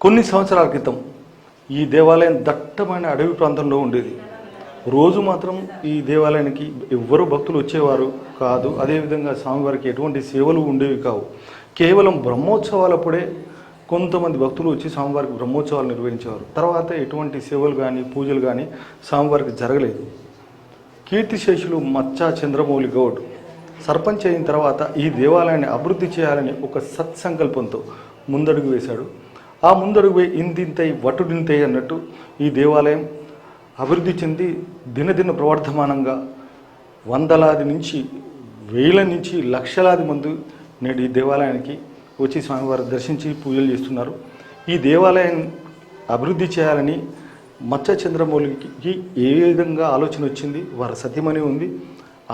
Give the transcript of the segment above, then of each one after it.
కొన్ని సంవత్సరాల క్రితం ఈ దేవాలయం దట్టమైన అడవి ప్రాంతంలో ఉండేది. రోజు మాత్రం ఈ దేవాలయానికి ఎవ్వరు భక్తులు వచ్చేవారు కాదు. అదేవిధంగా స్వామివారికి ఎటువంటి సేవలు ఉండేవి కావు. కేవలం బ్రహ్మోత్సవాలప్పుడే కొంతమంది భక్తులు వచ్చి స్వామివారికి బ్రహ్మోత్సవాలు నిర్వహించేవారు. తర్వాత ఎటువంటి సేవలు కానీ పూజలు కానీ స్వామివారికి జరగలేదు. కీర్తిశేషులు మచ్చా చంద్రమౌళి గౌడ్ సర్పంచ్ అయిన తర్వాత ఈ దేవాలయాన్ని అభివృద్ధి చేయాలని ఒక సత్సంకల్పంతో ముందడుగు వేశాడు. ఆ ముందడుగు వేయి ఇంతింతై వటుడింతై అన్నట్టు ఈ దేవాలయం అభివృద్ధి చెంది దినదిన ప్రవర్ధమానంగా వందలాది నుంచి వేల నుంచి లక్షలాది మంది నేడు ఈ దేవాలయానికి వచ్చి స్వామివారు దర్శించి పూజలు చేస్తున్నారు. ఈ దేవాలయం అభివృద్ధి చేయాలని మచ్చ చంద్రమౌళికి ఏ విధంగా ఆలోచన వచ్చింది వారి సత్యమని ఉంది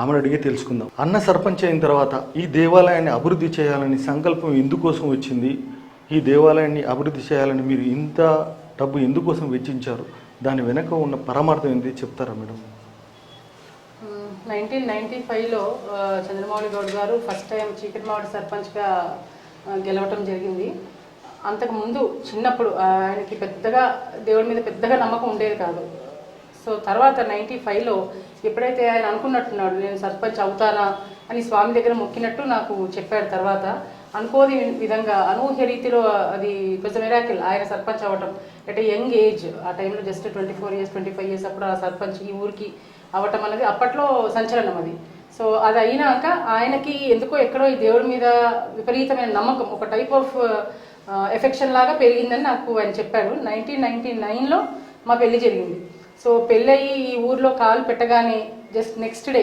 ఆమెను అడిగి తెలుసుకుందాం. అన్న సర్పంచ్ అయిన తర్వాత ఈ దేవాలయాన్ని అభివృద్ధి చేయాలని సంకల్పం ఎందుకోసం వచ్చింది ఈ దేవాలయాన్ని అభివృద్ధి చేయాలని మీరు ఇంత డబ్బు ఎందుకోసం వెచ్చించారు? దాని వెనక ఉన్న పరమార్థం ఏంటి? చెప్తారా మేడం? నైన్టీన్ నైన్టీ ఫైవ్లో చంద్రమౌళి గౌడ్ గారు ఫస్ట్ టైం చీకటిమావడి సర్పంచ్గా గెలవటం జరిగింది. అంతకుముందు చిన్నప్పుడు ఆయనకి పెద్దగా దేవుడి మీద పెద్దగా నమ్మకం ఉండేది కాదు. సో తర్వాత నైంటీ ఫైవ్లో ఎప్పుడైతే ఆయన అనుకున్నట్టున్నాడు నేను సర్పంచ్ అవుతానా అని స్వామి దగ్గర మొక్కినట్టు నాకు చెప్పాడు తర్వాత అనుకోని విధంగా అనూహ్య రీతిలో అది కొంచెం మిరాకిల్ ఆయన సర్పంచ్ అవ్వటం అంటే యంగ్ ఏజ్ ఆ టైంలో just twenty four years twenty five years అప్పుడు ఆ సర్పంచ్ ఈ ఊరికి అవ్వటం అనేది అప్పట్లో సంచలనం అది. సో అది అయినాక ఆయనకి ఎందుకో ఎక్కడో ఈ దేవుడి మీద విపరీతమైన నమ్మకం ఒక టైప్ ఆఫ్ ఎఫెక్షన్ లాగా పెరిగిందని నాకు ఆయన చెప్పాడు. నైన్టీన్ నైన్టీ నైన్లో మా పెళ్ళి జరిగింది. సో పెళ్ళయి ఈ ఊర్లో కాలు పెట్టగానే జస్ట్ నెక్స్ట్ డే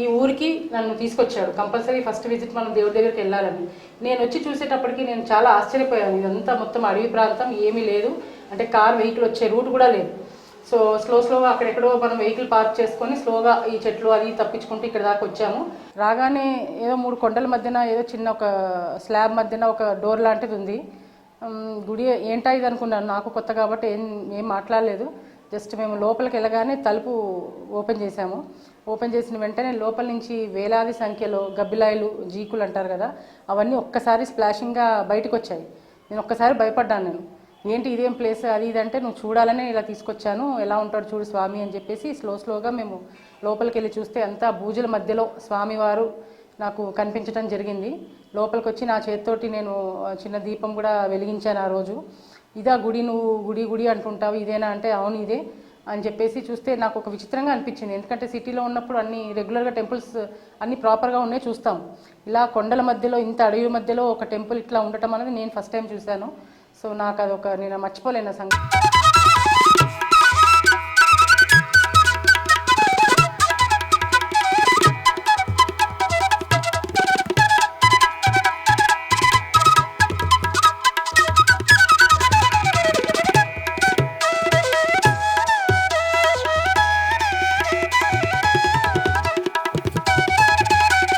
ఈ ఊరికి నన్ను తీసుకొచ్చాడు కంపల్సరీ ఫస్ట్ విజిట్ మనం దేవుడి దగ్గరికి వెళ్ళాలని. నేను వచ్చి చూసేటప్పటికి నేను చాలా ఆశ్చర్యపోయాను. ఇదంతా మొత్తం అడవి ప్రాంతం ఏమీ లేదు. అంటే కార్ వెహికల్ వచ్చే రూట్ కూడా లేదు. సో స్లో స్లోగా అక్కడెక్కడో మనం వెహికల్ పార్క్ చేసుకొని స్లోగా ఈ చెట్లు అది తప్పించుకుంటూ ఇక్కడ దాకా వచ్చాము. రాగానే ఏదో మూడు కొండల మధ్యన ఏదో చిన్న ఒక స్లాబ్ మధ్యన ఒక డోర్ లాంటిది ఉంది. గుడి ఏంటా ఇది అనుకున్నాను. నాకు కొత్త కాబట్టి ఏం ఏం మాట్లాడలేదు. జస్ట్ మేము లోపలికి వెళ్ళగానే తలుపు ఓపెన్ చేశాము. ఓపెన్ చేసిన వెంటనే లోపల నుంచి వేలాది సంఖ్యలో గబ్బిలాయలు జీకులు అంటారు కదా అవన్నీ ఒక్కసారి స్ప్లాషింగ్గా బయటకు వచ్చాయి నేను ఒక్కసారి భయపడ్డాను నేను. ఏంటి ఇదేం ప్లేస్? అది ఇది అంటే నువ్వు చూడాలని ఇలా తీసుకొచ్చాను. ఎలా ఉంటాడు చూడు స్వామి అని చెప్పేసి స్లో స్లోగా మేము లోపలికి వెళ్ళి చూస్తే అంతా బూజుల మధ్యలో స్వామివారు నాకు కనిపించడం జరిగింది. లోపలికి వచ్చి నా చేతితోటి నేను చిన్న దీపం కూడా వెలిగించాను ఆ రోజు. ఇదా గుడి నువ్వు గుడి గుడి అంటుంటావు ఇదేనా అంటే అవును ఇదే అని చెప్పేసి చూస్తే నాకు ఒక విచిత్రంగా అనిపించింది. ఎందుకంటే సిటీలో ఉన్నప్పుడు అన్ని రెగ్యులర్గా టెంపుల్స్ అన్ని ప్రాపర్గా ఉన్నాయి చూస్తాం. ఇలా కొండల మధ్యలో ఇంత అడవి మధ్యలో ఒక టెంపుల్ ఇట్లా ఉండటం అనేది నేను ఫస్ట్ టైం చూశాను. సో నాకు అది ఒక నేను మర్చిపోలేను సంగతి